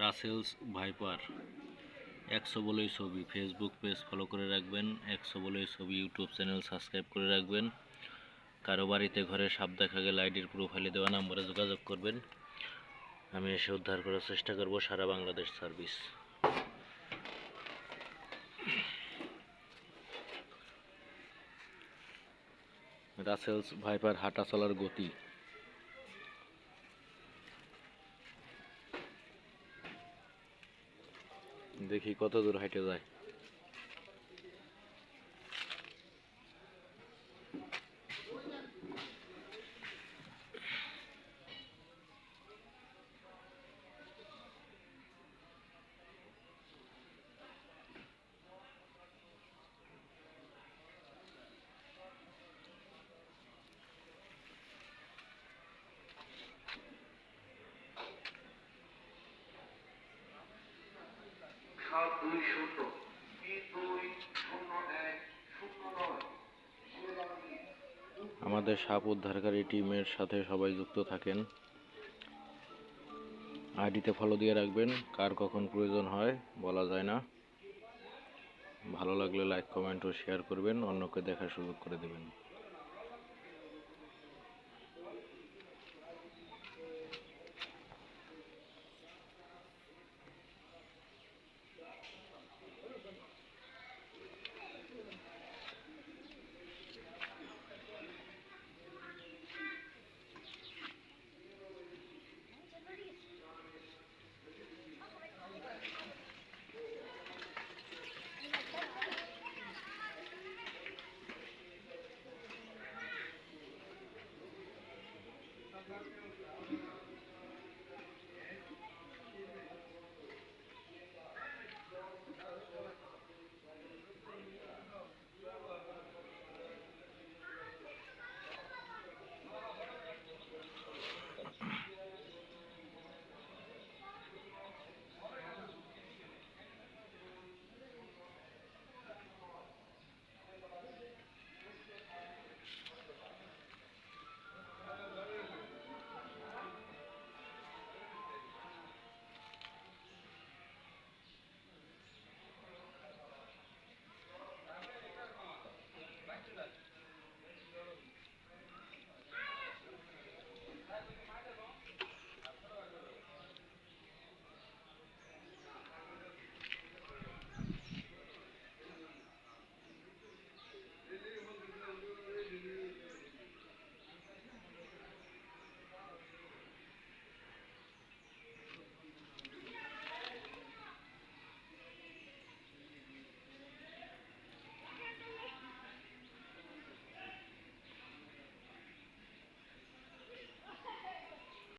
Russell's viper. একশো বলেই ছবি। ফেসবুক পেজ ফলো করে রাখবেন। একশো বলেই ছবি, ইউটিউব চ্যানেল সাবস্ক্রাইব করে রাখবেন। কারও বাড়িতে, ঘরে সাপ দেখা গেলে আইডির প্রোফাইলে দেওয়া নম্বরে যোগাযোগ করবেন। আমি এসে উদ্ধার করার চেষ্টা করব সারা বাংলাদেশ সার্ভিস। রাসেলস ভাইপার হাঁটা চলার গতি। দেখি কত দূর হাইটে যায়। সাত দুই শূন্য আমাদের সাপ উদ্ধারকারী টিমের সাথে সবাই যুক্ত থাকেন। আইডিতে ফলো দিয়ে রাখবেন, কার কখন প্রয়োজন হয় বলা যায় না। ভালো লাগলে লাইক কমেন্ট ও শেয়ার করবেন, অন্যকে দেখার সুযোগ করে দেবেন। Gracias.